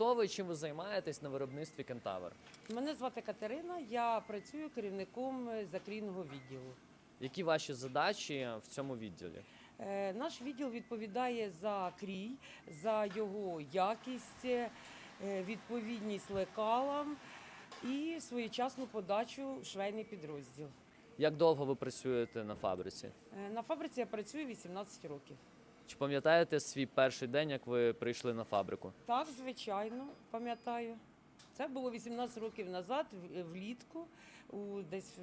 Хто ви чим ви займаєтесь на виробництві Кентавр? Мене звати Катерина, я працюю керівником закрійного відділу. Які ваші задачі в цьому відділі? Е, Наш відділ відповідає за крій, за його якість, е, відповідність лекалам і своєчасну подачу в швейний підрозділ. Як довго ви працюєте на фабриці? Е, На фабриці я працюю 18 років. Чи пам'ятаєте свій перший день, як ви прийшли на фабрику? Так, звичайно, пам'ятаю. Це було 18 років назад, в- влітку, у десь е,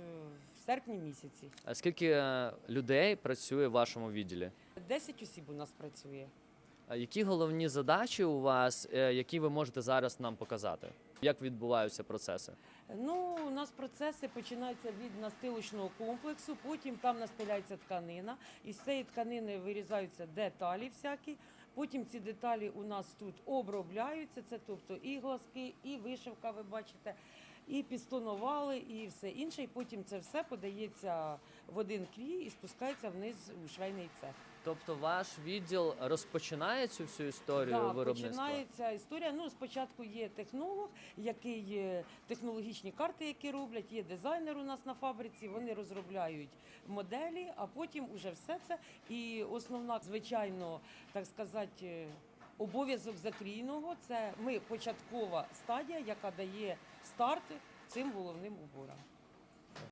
в серпні місяці. А скільки е, людей працює в вашому відділі? 10 осіб у нас працює. Які головні задачі у вас, е, які ви можете зараз нам показати? Як відбуваються процеси? Ну, у нас процеси починаються від настилочного комплексу, потім там настиляється тканина, із цієї тканини вирізаються деталі всякі. Потім ці деталі у нас тут обробляються. Це тобто і глазки, і вишивка, ви бачите, і пістонували, і все інше. І потім це все подається в один клій і спускається вниз у швейний цех. Тобто ваш відділ розпочинає цю всю історію Да, виробництва? починається історія. Ну, спочатку є технолог, який є технологічні карти, які роблять. Є дизайнер у нас на фабриці. Вони розробляють моделі, а потім уже все це. І основна, звичайно, так сказати. Обов'язок закрійного це ми початкова стадія, яка дає старт цим головним уборам.